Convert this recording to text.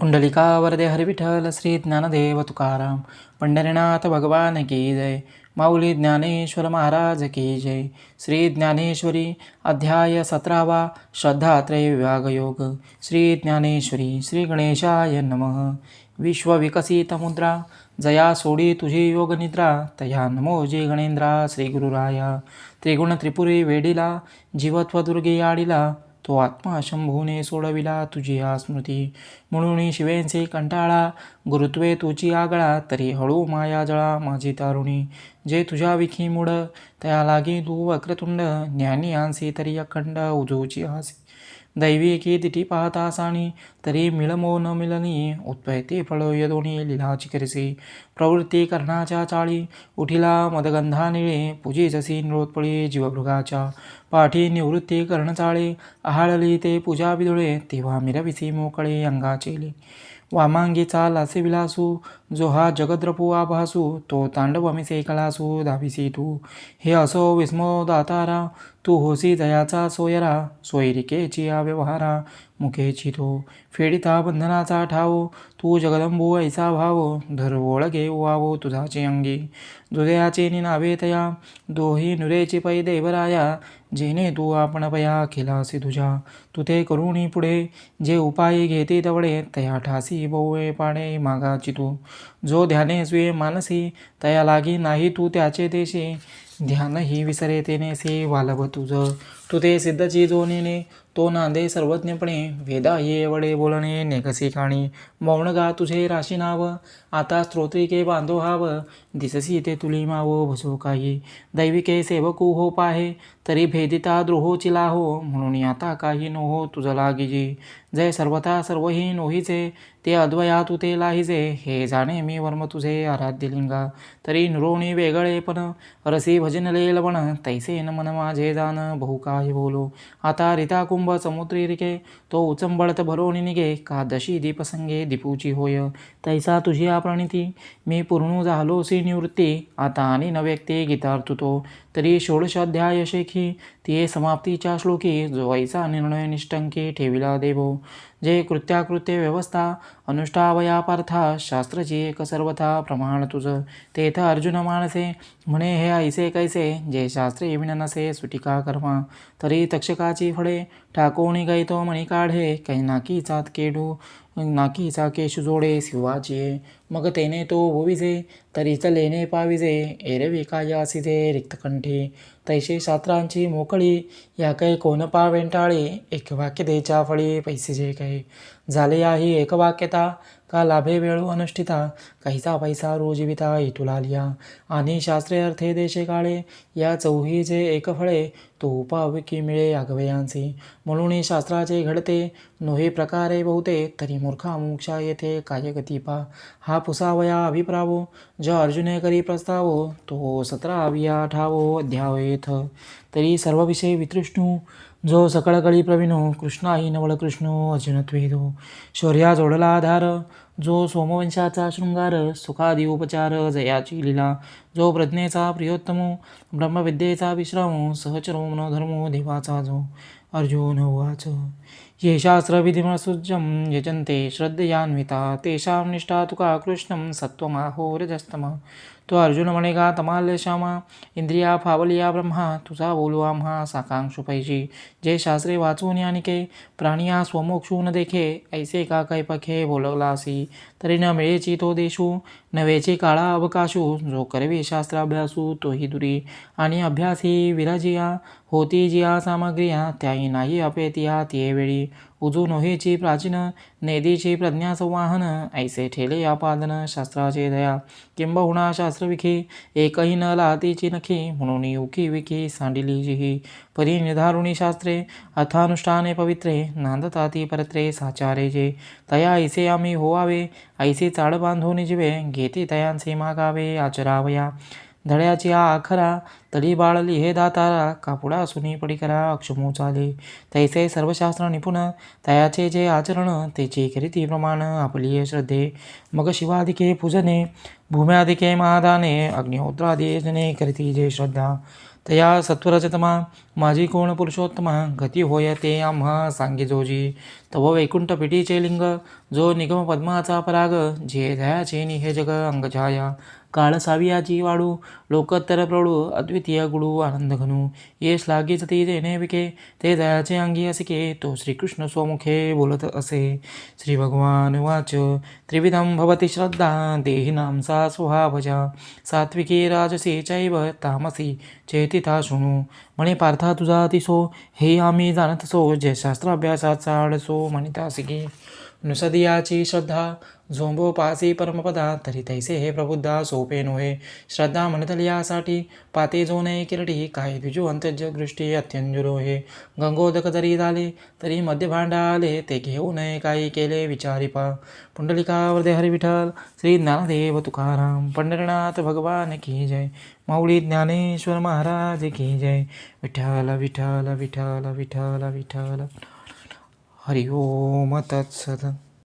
पुंडलिका वरदे हरिविठ्ठल श्री ज्ञानदेव तुकाराम पंढरीनाथ भगवान की जय माऊली ज्ञानेश्वर महाराज की जय श्री ज्ञानेश्वरी अध्याय सतरावा श्रद्धात्रय विभाग योग श्री ज्ञानेश्वरी श्री गणेशाय नमः। विश्वविकसित मुद्रा जया सोडी तुझी योगनिद्रा तया नमो जे गणेंद्रा श्री गुरुराया। त्रिगुण त्रिपुरी वेडीला जीवत्व दुर्गे तो आत्मा शंभूने सोडविला तुझी हा स्मृती. म्हणून शिवेंचे कंटाळा गुरुत्वे तुझी आगळा तरी हळू माया जळा माझी तारुणी. जे तुझ्या विखी मुड तया लागी तू वक्रतुंड ज्ञानी आंसी तरी अखंड उजूची हासी. दैवी की दिठी पाहता साणी तरी मिळमो न मिलनी उत्पयते फळ यदोनी लिलाची करिसी प्रवृत्ती करण्याच्या चाळी उठिला मदगंधा निळे पूजे जसी निरोत्पळी जीवभृगाच्या पाठी निवृत्ती कर्ण चाळे आहाळली ते पूजा बिदुळे तेव्हा मिरविसी मोकळे अंगाचेले वामांगीचा लासे विलासू जो हा जगद्रपू आभासू तो तांडवमिसे कळासू दाविसी तू हे असो विस्मो दातारा तू होसी दयाचा सोयरा सोयरिकेची या व्यवहारा मुखेची तो फेडिता बंधनाचा ठाव तू जगदंबू ऐसा भाव धरवोळ घेऊ वावो तुझाचे अंगी। दुदयाचे निनावे तया दोही नुरेची पै देवराया जेने तू आपण पया खिलासी तुझ्या। तू ते करुणी पुढे जे उपाय घेते तवडे तया ठासी बोवे पाडे मागाची तू। जो ध्याने सुये मानसी तया लागी नाही तू त्याचे देशी. ध्यान ही विसरे तेनेसे वालभ तुझं. तू ते सिद्धची जोनीने तो नांदे सर्वज्ञपणे वेदा ये वडे बोलणे नेकसी काणी मौन गा तुझे राशी नाव आता स्तोत्रिके बांधो हाव दिससी ते तुली मावो भसो काही दैविके सेवकू हो पाहे तरी भेदिता द्रोहो चिला हो म्हणून आता काही नोहो तुझं लागिजी जय सर्वथा सर्वही नोहीचे ते अद्वया तू ते लाहिजे हे जाणे मी वर्म तुझे आराध्य लिंगा तरी नृणी वेगळे पण रसी भजनले लवण तैसे न मन माझे जाण बहु काही बोलो आता रिता कुम समुद्री रिके तो उचंबळत भरोणी निघे का दशी दीपसंगे दीपूची होय. तैसा तुझी या प्रणिती मी पूर्ण झालोसी निवृत्ती आता आणि न व्यक्ती गीतार्थ तो तरी षोडशाध्याय शेखी ते समाप्तीच्या श्लोकी जो ऐसा निर्णय निष्टंकी ठेविला देवो. जे कृत्याकृत्य व्यवस्था अनुष्ठावया पार्था शास्त्रची एक सर्वथा प्रमाण तुझं. तेथ अर्जुन माणसे म्हणे हे ऐसे कैसे? जे शास्त्रे विननसे सुटिका कर्मा. तरी तक्षकाची फळे ठाकोणी गैतो मणी काढे कैनाकी नाकी चात केडू नाकीचा केश जोडे शिवाचे मग तेने तो भुविजे तरीच लेणे पाविजे। एरवी काय असिजे रिक्तकंठी तैसे शास्त्रांची मोकळी या काही कोण पावेंटाळे एक वाक्य देच्या फळी पैसे जे काही। झाले आहे एक वाक्यता. का लाभे वेळू अनुष्ठिता? काहीचा पैसा रोजीविता इतुला लिया आणि शास्त्रे अर्थे देशे काळे या चौहीचे एक फळे तो उपाविकी मिळे आगवयांचे म्हणून शास्त्राचे घडते नोहे प्रकारे बहुते तरी मूर्खा मोक्षा येथे काय हा पुसावया अभिप्रावो जो अर्जुने करी प्रस्तावो तो सतरा अभिया ठावो अध्यावेथ. तरी सर्व विषय वितृष्णू जो सकळकळी प्रवीणो कृष्णाही नवळ अजिनत्वेदो शौर्या जोडला आधार जो सोमवंशाचा शृंगार सुखादी उपचार जयाची लीला जो प्रज्ञेचा प्रियोत्तमो ब्रह्मविद्येचा विश्रामो सहचरो मनोधर्मो देवाचा जो अर्जुन उवाच. ये शास्त्रविधिमसुज्यं यजन्ते श्रद्धयान्विता तेषां निष्ठा तुका कृष्णं सत्त्वमाहो रजस्तमा तो अर्जुन म्हणे का इंद्रिया फावलिया ब्रह्मा तुझा बोलवा आम्हा साकांक्षु पैशी। जे शास्त्रे वाचून यानिके प्राणिया स्वमोक्षू न देखे ऐसे का कै पखे बोलवलासी। तरी न मिळेची तो देशू नवेची काळा अवकाशू जो करवे शास्त्राभ्यासू तोही दुरी। आणि अभ्यास ही विराजिया होती जिया सामग्रिया त्याही नाही अपेतिया ते वेळी। उजू नोहेची प्राचीन नेदीची प्रज्ञा संवाहन ऐसे ठेले आपादन शास्त्राचे दया। किंबहुना शास्त्रविखी एकही न लातीची नखी म्हणून उखी विखी सांडिली जिही। परी निर्धारुणी शास्त्रे अथानुष्ठाने पवित्रे नांदताती परत्रे साचारे जे। तया ऐसे आम्ही होवावे ऐसे चाड बांधून जिवे घेते तयांचे मागावे आचरावया। धड्याची आ आखरा तरी बाळली हे दातारा कापुडा सुनी पडी करा अक्षमो चाले. तैसे सर्वशास्त्र निपुण तयाचे जे आचरण त्याची करीती प्रमाण आपली श्रद्धे. मग शिवादिके पूजने भूम्यादिके महादाने अग्निहोत्रादिजने करीती जे श्रद्धा. तया सत्वरजतमा माझी कोण पुरुषोत्तमा गती होय ते आम्हा सांगे जोजी. तव वैकुंठ पिटीचे लिंग जो निगम पद्माचा पराग जे दयाचे नि हे जग अंगछाया. काळ सावियाची वाडू लोकोत्तर प्रौढू अद्वितीय गुडू आनंद घनू। येस लागीच ती जेणे विके ते दयाचे अंगी असिके तो श्रीकृष्ण स्वमुखे बोलत असे। श्री भगवान वाच त्रिविधं भवति श्रद्धा देहिनां सा स्वभावजा सात्विकी राजसी चैव तामसी चेतिता शृणु। म्हणे पार्था तुझा तिसो हे आम्ही जाणत सो जे शास्त्राभ्यासात चाडसो म्हणितासी की नुसदियाची श्रद्धा झोंबोपासी परमपदा तरी तैसे हे प्रबुद्धा सोपे नोहे। श्रद्धा म्हणतल यासाठी पाते जो नये किरटी काय द्विजू अंत्यजगृष्टी अत्यंजुरो हे गंगोदक जरी झाले तरी मध्यभांडा आले ते घेऊ नये काही केले विचारिपा पुंडलिकावरदे हरी विठ्ठल श्री ज्ञानदेव तुकाराम पंढरनाथ भगवान की जय। माऊली ज्ञानेश्वर महाराज की जय। विठ्ठल विठ्ठल विठ्ठल विठ्ठल विठ्ठल। हरि ओम तत्सत